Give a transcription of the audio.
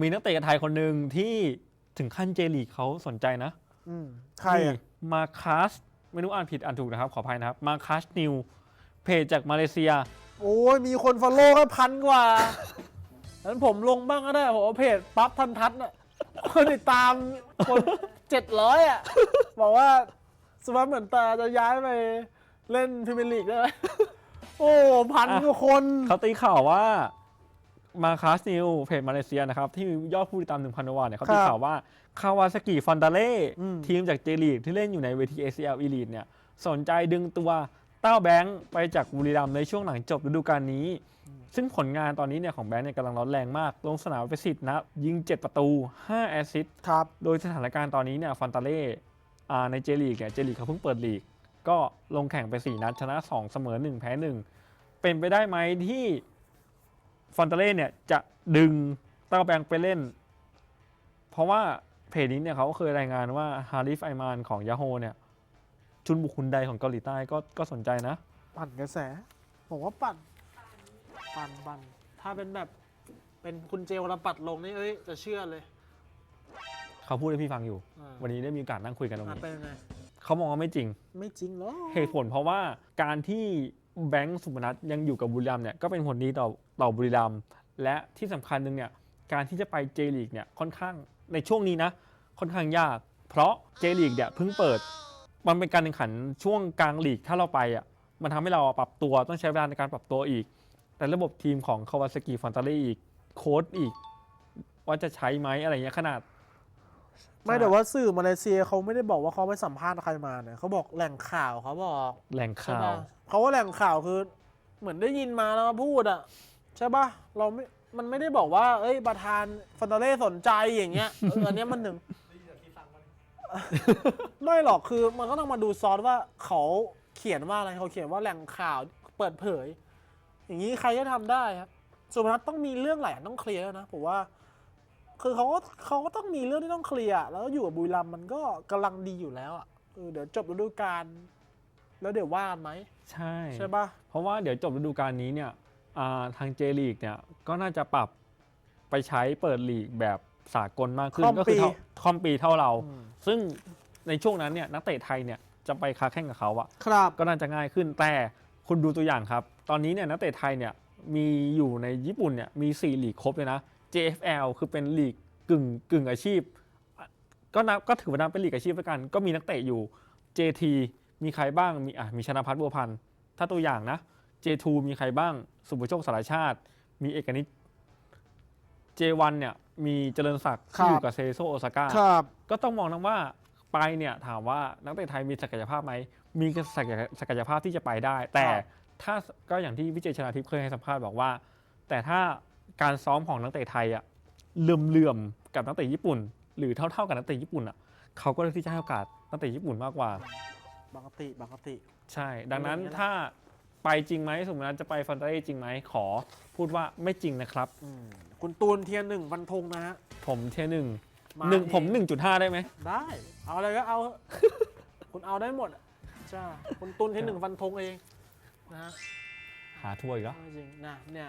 มีนักเตะไทยคนหนึ่งที่ถึงขั้นเจลีกเขาสนใจนะอืมใครอะมาคัสไม่รู้อ่านผิดอ่านถูกนะครับ ขออภัยนะครับ มาคัสนิว เพจจากมาเลเซีย โอ้ยมีคนฟอลโล่แค่พันกว่านั้นผมลงบ้างก็ได้ ผมเอาเพจปั๊บทันทัศน์น่ะคนติดตามคนเจ็ดร้อยอะ บอกว่าสวัสดิ์เหมือนตาจะย้ายไปเล่นพรีเมียร์ลีกได้ไหมโอ้พันกว่าคน เขาตีข่าวว่า มาคัสนิวเพจมาเลเซียนะครับ ที่มียอดผู้ติดตาม1,000กว่าเนี่ยเขาตีข่าวว่า คาวาซากิฟอนตาเล่ทีมจากเจลีกที่เล่นอยู่ในเวที ACL Elite เนี่ยสนใจดึงตัวเต้าแบงค์ไปจากบุรีรัมย์ในช่วงหลังจบฤดูกาลนี้ ซึ่งผลงานตอนนี้เนี่ยของแบงค์เนี่ยกำลังร้อนแรงมาก ลงสนามไปสิบนัดยิง 7 ประตู 5 แอสซิสต์ครับโดยสถานการณ์ตอนนี้เนี่ยฟอนตาเล่อ่าในเจลีกเนี่ยเจลีกเขาเพิ่งเปิดลีก ก็ลงแข่งไป 4 นัดชนะ 2 เสมอ 1 แพ้ 1 เป็นไปได้ไหมที่ ฟอนตาเล่เนี่ยจะดึงเต้าแบงค์ไปเล่น เพราะว่าเพจนี้เนี่ยเขาเคยรายงานว่าฮาริฟไอมานของยาโฮเนี่ย ชุนบุคคลใดของเกาหลีใต้ก็ก็สนใจนะ ปั่นกระแส ผมว่าปั่น ปั่นปั่นถ้าเป็นแบบเป็นคุณเจวรปัดลงนี่เอ้ยจะเชื่อเลย เขาพูดให้พี่ฟังอยู่ อ่า วันนี้ได้มีโอกาสนั่งคุยกันตรงอะนี้เป็นยังไงเขามองว่าไม่จริง ไม่จริงหรอกเหตุผลเพราะว่าการที่ แบงค์สุพนัทยังอยู่กับบุรีรัมย์เนี่ยก็เป็นผลดีต่อต่อบุรีรัมย์และที่สำคัญหนึ่งเนี่ยการที่จะไปเจลีกเนี่ยค่อนข้างในช่วงนี้นะค่อนข้างยาก เพราะเจลีกเนี่ยเพิ่งเปิด มันเป็นการแข่งขันช่วงกลางลีกถ้าเราไปอะมันทำให้เราปรับตัวต้องใช้เวลาในการปรับตัวอีก แต่ระบบทีมของคาวาซากิฟอนตาเล่อีกโค้ดอีก ว่าจะใช้ไหมอะไรเงี้ยขนาด ไม่แต่ว่าสื่อมาเลเซียเขาไม่ได้บอกว่าเขาไปสัมภาษณ์ใครมาเนี่ยเขาบอกแหล่งข่าวเขาบอกแหล่งใช่ข่าวปะเขาว่าแหล่งข่าวคือ เหมือนได้ยินมาแล้วมาพูดอะใช่ปะเราไม่มันไม่ได้บอกว่า เอ้ยประธานฟอนตาเล่สนใจอย่างเงี้ยเอออันเนี้ยมันหนึ่งไม่หรอกคือมันก็ต้องมาดูซอสว่าเขาเขียนว่าอะไรเขาเขียนว่าแหล่งข่าวเปิดเผย อย่างนี้ใครก็ทำได้ครับสุพนัทต้องมีเรื่องหลายอันต้องเคลียร์แล้วนะผมว่า คือเขาก็เขาก็ต้องมีเรื่องที่ต้องเคลียร์อะแล้วอยู่กับบุรีรัมย์มันก็กำลังดีอยู่แล้วอะเออเดี๋ยวจบฤดูกาลแล้วเดี๋ยวว่ากันไหมใช่ ใช่ปะเพราะว่าเดี๋ยวจบฤดูกาลนี้เนี่ยอ่าทางเจลีกเนี่ยก็น่าจะปรับไปใช้เปิดลีกแบบสากลมากขึ้นก็คือเท่าคอมปีเท่าเรา อืมซึ่งในช่วงนั้นเนี่ยนักเตะไทยเนี่ยจะไปค้าแข่งกับเขาอะครับ ก็น่าจะง่ายขึ้นแต่คุณดูตัวอย่างครับ ตอนนี้เนี่ยนักเตะไทยเนี่ยมีอยู่ในญี่ปุ่นเนี่ยมี4ลีกครบเลยนะ JFL คือเป็นลีกกึ่งกึ่งอาชีพ ก็นับก็ถือว่านับเป็นลีกอาชีพแล้วกัน ก็มีนักเตะอยู่ JT มีใครบ้างมีอะมีชนะพัฒน์บัวพันธ์ถ้าตัวอย่างนะ J2 มีใครบ้าง สุภโชคสารชาติ มีเอกนิต J1 เนี่ยมีเจริญศักดิ์ที่อยู่กับเซโซโอซาก้าครับก็ต้องมองนะว่าไปเนี่ยถามว่านักเตะไทยมีศักยภาพไหม มีศักยศักยภาพที่จะไปได้ แต่ครับถ้าก็อย่างที่วิจัยชนาทิพย์เคยให้สัมภาษณ์บอกว่า แต่ถ้า การซ้อมของนักเตะไทยอะเลื่อมๆกับนักเตะญี่ปุ่น หรือเท่าๆกับนักเตะญี่ปุ่นอะเขาก็เลือกที่จะให้โอกาสนักเตะญี่ปุ่นมากกว่าปกติปกติใช่ ดังนั้นอย่างนั้นถ้าไปจริงไหมสมมติว่าจะไปฟันตาเล่จริงไหมขอพูดว่าไม่จริงนะครับ อืมคุณตูนเทียนหนึ่งฟันธงนะฮะผมเทียร์หนึ่งมาหนึ่งเองผมหนึ่งจุดห้าได้ไหม ได้ เอาอะไรก็เอา คุณเอาได้หมดอะใช่คุณตูนเทียนหนึ่งฟันธงเองนะฮะหาทัวร์อีกแล้ว เอาจริงนะเนี่ย